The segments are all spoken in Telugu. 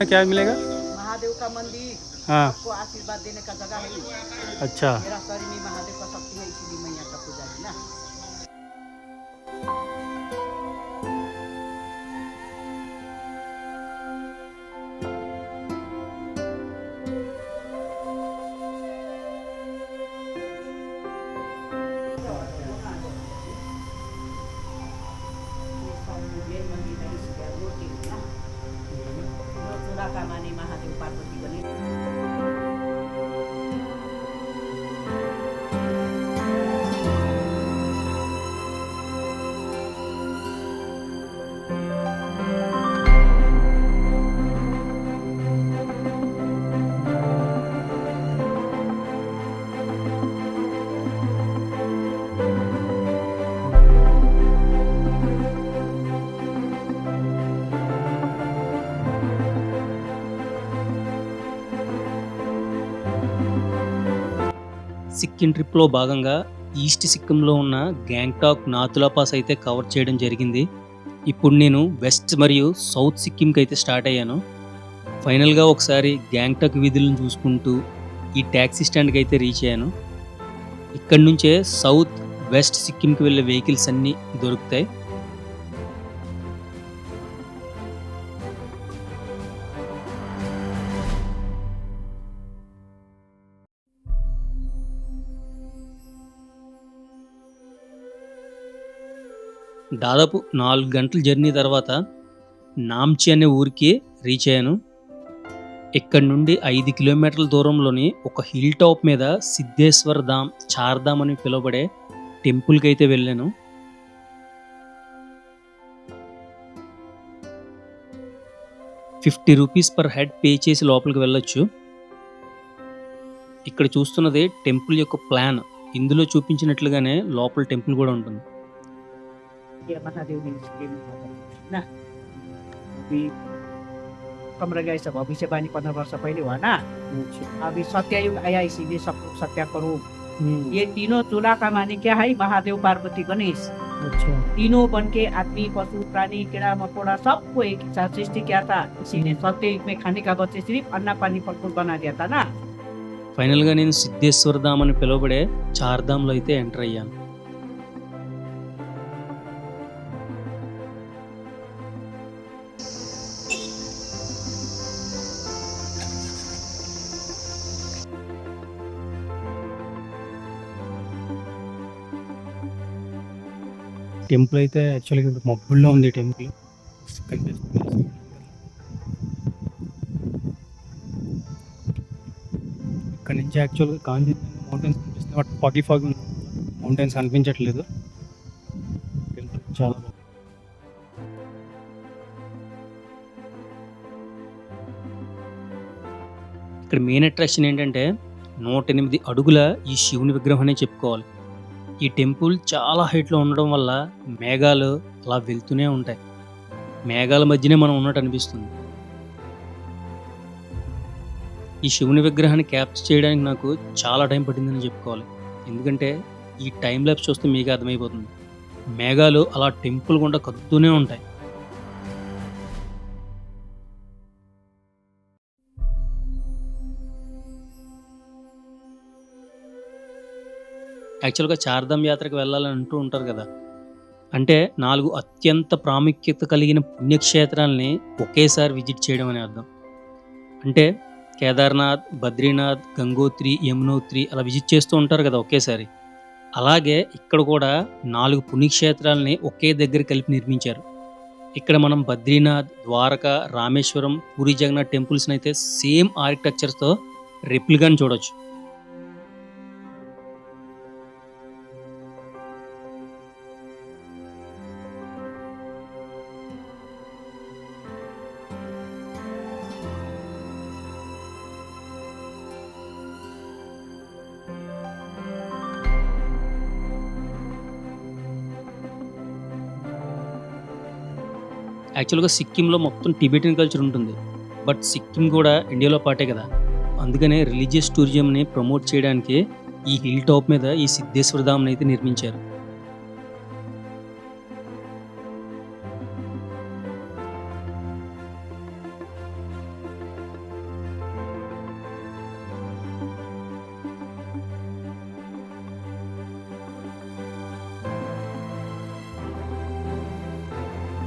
क्या मिलेगा? महादेव का मंदिर। हाँ। आपको आशीर्वाद देने का जगह है। अच्छा। मेरा 反正就是。సిక్కిం ట్రిప్లో భాగంగా ఈస్ట్ సిక్కింలో ఉన్న గ్యాంగ్టాక్ నాతులా పాస్ అయితే కవర్ చేయడం జరిగింది. ఇప్పుడు నేను వెస్ట్ మరియు సౌత్ సిక్కింకి అయితే స్టార్ట్ అయ్యాను. ఫైనల్గా ఒకసారి గ్యాంగ్టాక్ వీధులను చూసుకుంటూ ఈ ట్యాక్సీ స్టాండ్కి అయితే రీచ్ అయ్యాను. ఇక్కడి నుంచే సౌత్ వెస్ట్ సిక్కింకి వెళ్ళే వెహికల్స్ అన్నీ దొరుకుతాయి. దాదాపు నాలుగు గంటల జర్నీ తర్వాత నామ్చి అనే ఊరికి రీచ్ అయ్యాను. ఇక్కడ నుండి ఐదు కిలోమీటర్ల దూరంలోని ఒక హిల్ టాప్ మీద సిద్ధేశ్వర ధామ్ చార్ధామ్ అని పిలువబడే టెంపుల్కి అయితే వెళ్ళాను. Fifty rupees per head pay చేసి లోపలికి వెళ్ళొచ్చు. ఇక్కడ చూస్తున్నది టెంపుల్ యొక్క ప్లాన్. ఇందులో చూపించినట్లుగానే లోపల టెంపుల్ కూడా ఉంటుంది. ये महादेव ने इसके ना अभी कमरा गए सब अभी से बानी पंद्रह वर्ष पहले हुआ ना अभी सत्यायुग आया इसीलिए सब लोग सत्या करो ये तीनों चूल्हा का माने क्या है महादेव पार्वती गणेश अच्छा तीनों बन के आदमी पशु प्राणी कीड़ा मकोड़ा सबको एक साथ सृष्टि किया था इसीलिए सत्य में खाने का बच्चे सिर्फ अन्ना पानी फल फूल बना दिया था ना ఫైనల్గా నేను సిద్ధేశ్వర ధామ్ అని పిలువబడే చార్ధామ్లో అయితే ఎంటర్ అయ్యాను టెంపుల్ అయితే యాక్చువల్గా మబ్బుల్లో ఉంది టెంపుల్. ఇక్కడ నుంచి యాక్చువల్గా కాంజీ మౌంటైన్స్ కనిపిస్తుంది బట్ ఫాగి ఫాగి ఉంది. మౌంటైన్స్ కనిపించట్లేదు టెంపుల్ చాలా బాగుంది. ఇక్కడ మెయిన్ అట్రాక్షన్ ఏంటంటే నూట ఎనిమిది అడుగుల ఈ శివుని విగ్రహం అనే చెప్పుకోవాలి. ఈ టెంపుల్ చాలా హైట్లో ఉండడం వల్ల మేఘాలు అలా వెళ్తూనే ఉంటాయి. మేఘాల మధ్యనే మనం ఉన్నట్టు అనిపిస్తుంది. ఈ శివుని విగ్రహాన్ని క్యాప్చర్ చేయడానికి నాకు చాలా టైం పట్టిందని చెప్పుకోవాలి. ఎందుకంటే ఈ టైం ల్యాబ్స్ చూస్తే మీకు అర్థమైపోతుంది. మేఘాలు అలా టెంపుల్ గుండా కదుతూనే ఉంటాయి. యాక్చువల్గా చార్ధం యాత్రకు వెళ్ళాలని అంటూ ఉంటారు కదా. అంటే నాలుగు అత్యంత ప్రాముఖ్యత కలిగిన పుణ్యక్షేత్రాలని ఒకేసారి విజిట్ చేయడం అనే అర్థం. అంటే కేదార్నాథ్ బద్రీనాథ్ గంగోత్రి యమునోత్రి అలా విజిట్ చేస్తూ ఉంటారు కదా ఒకేసారి. అలాగే ఇక్కడ కూడా నాలుగు పుణ్యక్షేత్రాలని ఒకే దగ్గర కలిపి నిర్మించారు. ఇక్కడ మనం బద్రీనాథ్ ద్వారక రామేశ్వరం పూరి జగన్నాథ్ టెంపుల్స్ని అయితే సేమ్ ఆర్కిటెక్చర్తో రెప్లిగాని చూడొచ్చు. యాక్చువల్గా సిక్కింలో మొత్తం టిబెటియన్ కల్చర్ ఉంటుంది. బట్ సిక్కిం కూడా ఇండియాలో పాటే కదా. అందుకనే రిలీజియస్ టూరిజంని ప్రమోట్ చేయడానికి ఈ హిల్ టాప్ మీద ఈ సిద్ధేశ్వర ధామ్ని అయితే నిర్మించారు.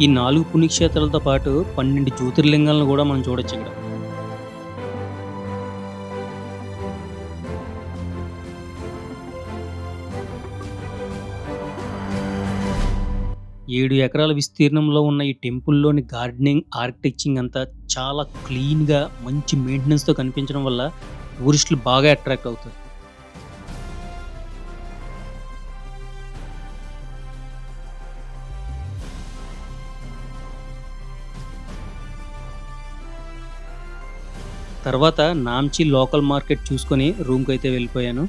ఈ నాలుగు పుణ్యక్షేత్రాలతో పాటు పన్నెండు జ్యోతిర్లింగాలను కూడా మనం చూడొచ్చు ఇక్కడ. ఏడు ఎకరాల విస్తీర్ణంలో ఉన్న ఈ టెంపుల్లోని గార్డెనింగ్ ఆర్కిటెక్చింగ్ అంతా చాలా క్లీన్గా మంచి మెయింటెనెన్స్తో కనిపించడం వల్ల టూరిస్టులు బాగా అట్రాక్ట్ అవుతారు. తర్వాత నామ్చి లోకల్ మార్కెట్ చూసుకొని రూమ్కి అయితే వెళ్ళిపోయాను.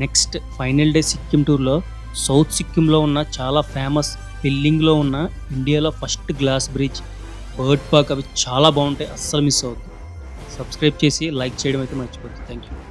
నెక్స్ట్ ఫైనల్ డే సిక్కిం టూర్లో సౌత్ సిక్కింలో ఉన్న చాలా ఫేమస్ బిల్డింగ్లో ఉన్న ఇండియాలో first glass bridge bird park అవి చాలా బాగుంటాయి అస్సలు మిస్ అవుతుంది సబ్స్క్రైబ్ చేసి లైక్ చేయడం అయితే మర్చిపోతుంది థ్యాంక్ యూ